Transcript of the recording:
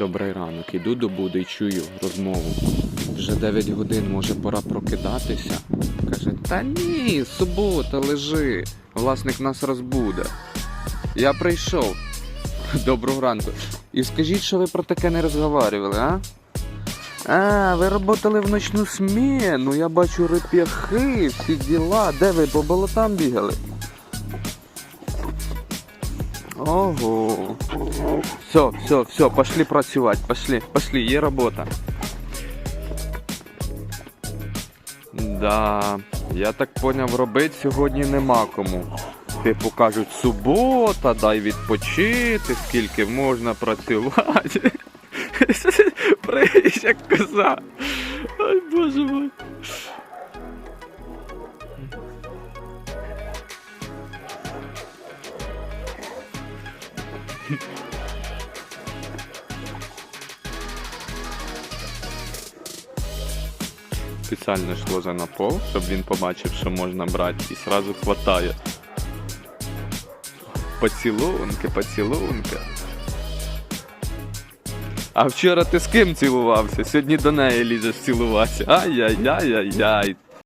Добрий ранок. Іду до буди і чую розмову. Вже 9 годин, може пора прокидатися. Каже, та ні, субота, лежи. Власник нас розбуде. Я прийшов. Доброго ранку. І скажіть, що ви про таке не розговарювали, а? А, ви работали в ночну смену, я бачу реп'яхи, всі діла. Де ви по болотам бігали? Ого. Все, все, все, пошли працювати, пошли, пошли, є робота. Да, я так поняв, робити сьогодні нема кому. Типу кажуть, субота, дай відпочити, скільки можна працювати. Прийш, як коза. Ой, боже мой. Спеціально йшло за напол, щоб він побачив, що можна брати, і одразу хватає. Поцілунки, поцілунки. А вчора ти з ким цілувався? Сьогодні до неї лізеш цілуватися. Ай-яй-яй-яй-яй.